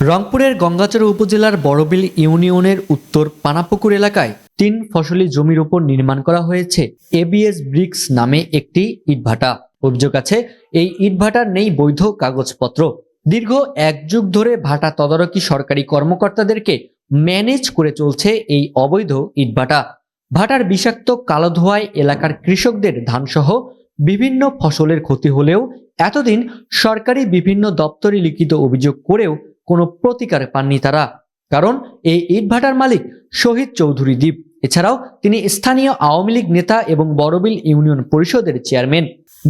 রংপুরের গঙ্গাচড়া উপজেলার বড়বিল ইউনিয়নের উত্তর পানাপুকুর এলাকায় তিন ফসলি জমির উপর নির্মাণ করা হয়েছে এবিএস ব্রিক্স নামে একটি ইটভাটা। অভিযোগ আছে, এই ইটভাটার নেই বৈধ কাগজপত্র। দীর্ঘ এক যুগ ধরে ভাটা তদারকি সরকারি কর্মকর্তাদেরকে ম্যানেজ করে চলছে এই অবৈধ ইটভাটা। ভাটার বিষাক্ত কালো ধোঁয়ায় এলাকার কৃষকদের ধানসহ বিভিন্ন ফসলের ক্ষতি হলেও এতদিন সরকারি বিভিন্ন দপ্তরে লিখিত অভিযোগ করেও কোনো প্রতিকার পাননি তারা। কারণ এই ইটভাটার মালিক শহীদ চৌধুরী দ্বীপ। এছাড়াও তিনি স্থানীয় আওয়ামী লীগ নেতা এবং বড়বিল ইউনিয়ন পরিষদের চেয়ারম্যান।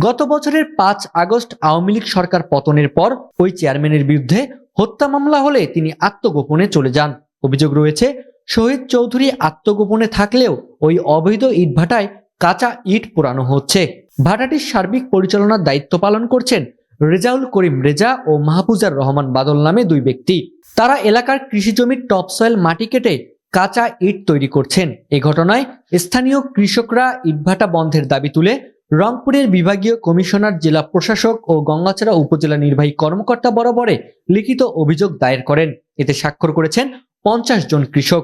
গত বছরের পাঁচ আগস্ট আওয়ামী লীগ সরকার পতনের পর ওই চেয়ারম্যানের বিরুদ্ধে হত্যা মামলা হলে তিনি আত্মগোপনে চলে যান। অভিযোগ রয়েছে, শহীদ চৌধুরী আত্মগোপনে থাকলেও ওই অবৈধ ইটভাটায় কাঁচা ইট পোড়ানো হচ্ছে। ভাটাটির সার্বিক পরিচালনার দায়িত্ব পালন করছেন রেজাউল করিম রেজা ও মাহফুজার রহমান বাদল নামে দুই ব্যক্তি। তারা এলাকার কৃষি জমির টপসয়েল মাটি কেটে কাঁচা ইট তৈরি করছেন। এ ঘটনায় স্থানীয় কৃষকরা ইটভাটা বন্ধের দাবি তুলে রংপুরের বিভাগীয় কমিশনার, জেলা প্রশাসক ও গঙ্গাচড়া উপজেলা নির্বাহী কর্মকর্তা বরাবরে লিখিত অভিযোগ দায়ের করেন। এতে স্বাক্ষর করেছেন পঞ্চাশ জন কৃষক।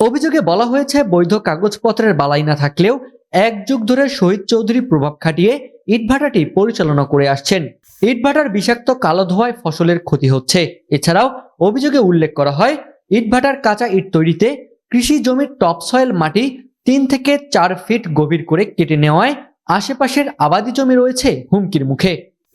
অভিযোগে বলা হয়েছে, বৈধ কাগজপত্রের বালাই না থাকলেও এক যুগ ধরে শহীদ চৌধুরী প্রভাব খাটিয়ে ইটভাটাটি পরিচালনা করে আসছেন। ইটভাটার বিষাক্ত কালো ধোয়ায় ফসলের ক্ষতি হচ্ছে। এছাড়াও অভিযোগে উল্লেখ করা হয়, ইটভাটার কাঁচা ইট তৈরিতে কৃষি জমির টপসয়েল মাটি তিন থেকে চার ফিট গভীর করে কেটে নেওয়ায় আশেপাশের আবাদি জমি রয়েছে হুমকির মুখে।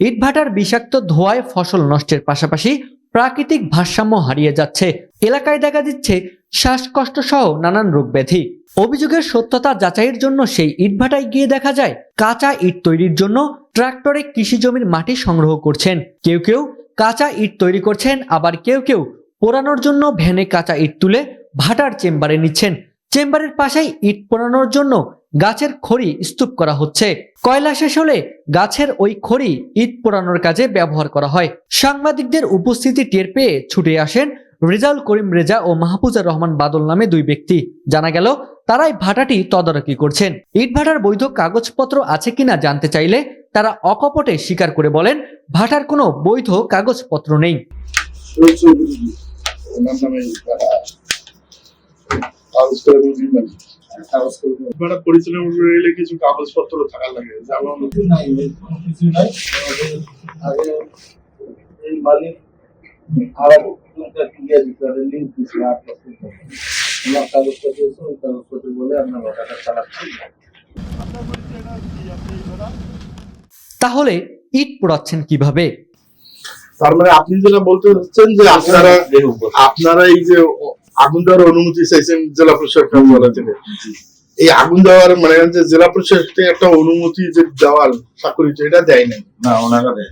ইটভাটার বিষাক্ত ধোঁয়ায় ফসল নষ্টের পাশাপাশি প্রাকৃতিক ভারসাম্য হারিয়ে যাচ্ছে। এলাকায় দেখা দিচ্ছে শ্বাসকষ্ট সহ নানান রোগ ব্যাধি। অভিযোগের সত্যতা যাচাইয়ের জন্য সেই ইটভাটায় গিয়ে দেখা যায়, কাঁচা ইট তৈরির জন্য ট্রাক্টরে কৃষি জমির মাটি সংগ্রহ করছেন। কেউ কেউ কাঁচা ইট তৈরি করছেন, আবার কেউ কেউ পোড়ানোর জন্য ভ্যানে কাঁচা ইট তুলে ভাটার চেম্বারে নিচ্ছেন। চেম্বারের পাশেই ইট পোড়ানোর জন্য গাছের খড়ি স্তূপ করা হচ্ছে। কয়লা শেষ হলে গাছের ওই খড়ি ইট পোড়ানোর কাজে ব্যবহার করা হয়। সাংবাদিকদের উপস্থিতি টের পেয়ে ছুটে আসেন রেজাউল করিম রেজা ও মাহফুজার রহমান বাদল নামে দুই ব্যক্তি। জানা গেল, তারাই ভাটাটি তদারকি করছেন। ইট ভাটার বৈধ কাগজপত্র আছে কিনা জানতে চাইলে তারা অকপটে স্বীকার করে বলেন, ভাটার কোনো বৈধ কাগজপত্র নেই। মানে পরিচালনা করলে কিছু কাগজপত্র থাকা লাগে যেমন কিছু নাই আগে এই মালিক কাগজপত্র বলে চালাচ্ছি। তাহলে ইট পোড়াচ্ছেন কীভাবে? তার মানে আপনি যেটা বলতে চাচ্ছেন যে আপনারা আপনারা এই যে আগুন দেওয়ার অনুমতি চাইছেন জেলা প্রশাসন বলা থেকে এই আগুন দেওয়ার মানে যে জেলা প্রশাসন একটা অনুমতি যে দেওয়ার চাকরিটা এটা দেয় নাই। না ওনারা দেয়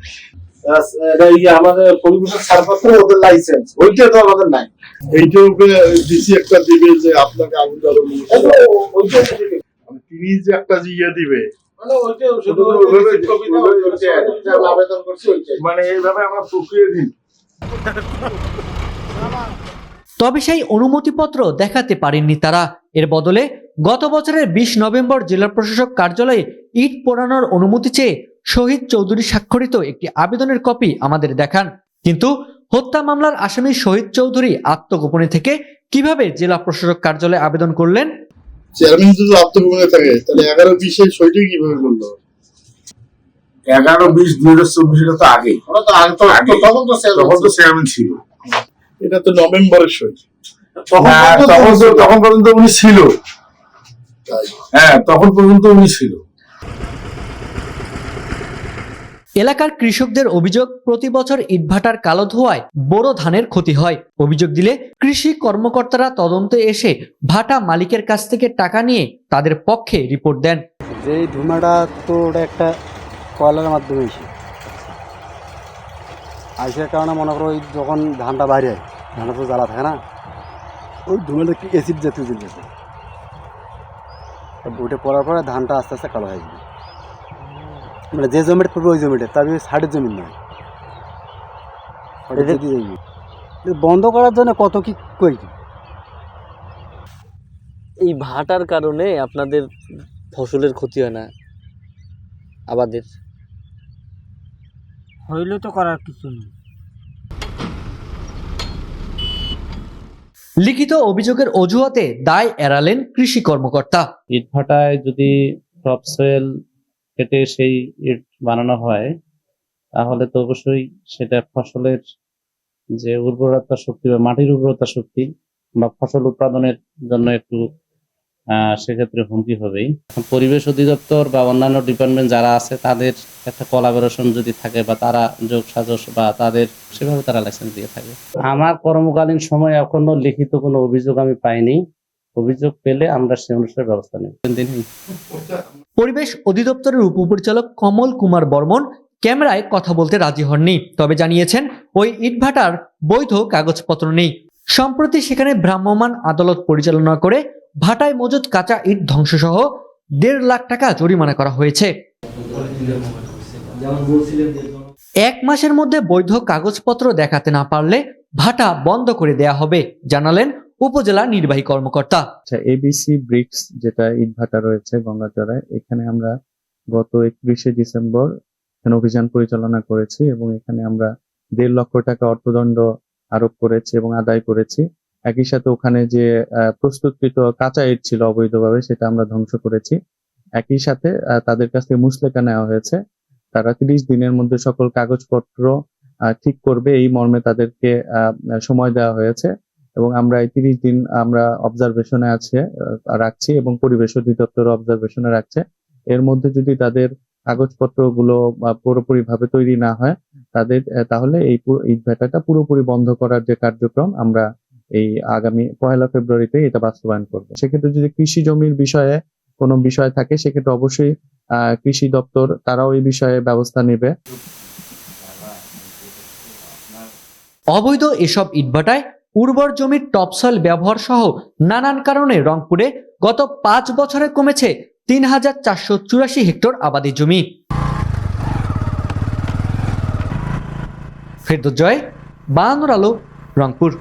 এটা এই যে আমাদের পরিবেশের ছাড়পত্র ওদের লাইসেন্স ওইটা তো আমাদের নাই। এইটার উপরে ডিসি একটা দিবে যে আপনাকে আগুন দেওয়ার অনুমতি। মানে তিনি যে একটা যে ইয়ে দিবে মানে মানে এইভাবে আমরা প্রক্রিয়া দিন তবে সেই অনুমতিপত্র দেখাতে পারেননি তারা। এর বদলে গত বছরের বিশ নভেম্বর জেলা প্রশাসক কার্যালয়ে ইট পোড়ানোর অনুমতি চেয়ে শহীদ চৌধুরী স্বাক্ষরিত একটি আবেদনের কপি আমাদের দেখান। কিন্তু হত্যা মামলার আসামি শহীদ চৌধুরী আত্মগোপনে থেকে কীভাবে জেলা প্রশাসক কার্যালয়ে আবেদন করলেন? চেয়ারম্যান যদি আত্মগোপনে থাকে তাহলে এগারো বিশে কীভাবে করল এগারো বিশ দুই হাজার চব্বিশ এটা তো আগে ওরা তো আগে তো আগে। তখন তো। চেয়ারম্যান ছিল। এটা তো নভেম্বরের সই। তখন তখন পর্যন্ত উনি ছিল। হ্যাঁ তখন পর্যন্ত উনি ছিল। এলাকার কৃষকদের অভিযোগ প্রতি বছর ইটভাটার কালো ধোয়ায় বোরো ধানের ক্ষতি হয়। অভিযোগ দিলে কৃষি কর্মকর্তারা তদন্তে এসে ভাটা মালিকের কাছ থেকে টাকা নিয়ে তাদের পক্ষে রিপোর্ট দেন। যে এই ধুমাটা তো ওটা একটা কয়লার মাধ্যমে এসে। আইসার কারণে মনে করো যখন ধানটা বাইরে হয় তো জ্বালা থাকে না। ওই ধুমাটা একটু অ্যাসিড জাতীয় জিনিস আছে? ওইটা পড়ার পরে ধানটা আস্তে আস্তে কালো হয়ে যাবে। মানে যে জমিটা পড়বে ওই জমিটা তবে সাইডের জমি নয়। বন্ধ করার জন্য কত কি করি? এই ভাটার কারণে আপনাদের ফসলের ক্ষতি হয় না আবাদের? হইলে তো করার কিছু নেই। লিখিত অভিযোগের অজুহাতে দায় এড়ালেন কৃষি কর্মকর্তা। ইট ভাটায় যদি টপসয়েল কেটে সেই ইট বানানো হয়, তাহলে তো অবশ্যই সেটা ফসলের যে উর্বরতা শক্তি বা মাটির উর্বরতা শক্তি বা ফসল উৎপাদনের জন্য একটু সেক্ষেত্রে হুমকি হবেই। পরিবেশ অধিদপ্তর বা অন্যান্য ডিপার্টমেন্ট যারা আছে, তাদের একটা কোলাবোরেশন যদি থাকে বা তারা যোগ সাজস বা তাদের, সেভাবে তারা লাইসেন্স দিয়ে থাকে। আমার কর্মকালীন সময় এখনও লিখিত কোনো অভিযোগ আমি পাইনি। অভিযোগ পেলে আমরা সে অনুসারে ব্যবস্থা নেব। পরিবেশ অধিদপ্তরের উপপরিচালক কমল কুমার বর্মন ক্যামেরায় কথা বলতে রাজি হননি, তবে জানিয়েছেন, ওই ইটভাটার বৈধ কাগজপত্র নেই। সম্প্রতি সেখানে ভ্রাম্যমাণ আদালত পরিচালনা করে ভাটায় মজুদ কাঁচা ইট ধ্বংসসহ দেড় লাখ টাকা জরিমানা করা হয়েছে। এক মাসের মধ্যে বৈধ কাগজপত্র দেখাতে না পারলে ভাটা বন্ধ করে দেয়া হবে, জানালেন উপজেলা নির্বাহী কর্মকর্তা। আচ্ছা এবিসি ব্রিক্স যেটা ইটভাটা রয়েছে গঙ্গাচড়ায়, এখানে আমরা গত একত্রিশে ডিসেম্বর এখানে অভিযান পরিচালনা করেছি এবং এখানে আমরা দেড় লক্ষ টাকা অর্থদণ্ড আরোপ করেছি এবং আদায় করেছি। একই সাথে ওখানে যে প্রস্তুতকৃত কাঁচা ইট ছিল অবৈধভাবে সেটা আমরা ধ্বংস করেছি। একই সাথে তাদের কাছ থেকে মুসলেকা নেওয়া হয়েছে। তারা তিরিশ দিনের মধ্যে সকল কাগজপত্র ঠিক করবে এই মর্মে তাদেরকে সময় দেওয়া হয়েছে এবং আমরা এই তিরিশ দিন আমরা অবজারভেশনে আছে রাখছি এবং পরিবেশ অধিদপ্তর অবজারভেশনে রাখছে। এর মধ্যে যদি তাদের কাগজপত্রগুলো পুরোপুরি ভাবে তৈরি না হয়, তাদের তাহলে এই ইটভাটাটা পুরোপুরি বন্ধ করার যে কার্যক্রম, আমরা এই আগামী পয়লা ফেব্রুয়ারিতে এটা বাস্তবায়ন করব। সেক্ষেত্রে যদি কৃষি জমির বিষয়ে কোনো বিষয় থাকে, সেক্ষেত্রে অবশ্যই কৃষি দপ্তর তারাও এই বিষয়ে ব্যবস্থা নেবে। অবৈধ এসব ইটভাটায় উর্বর জমির টপসল ব্যবহার সহ নানান কারণে রংপুরে গত পাঁচ বছরে কমেছে তিন হাজার চারশো চুরাশি হেক্টর আবাদি জমি। ফেরদোজয় বায়ানুর আলো রংপুর।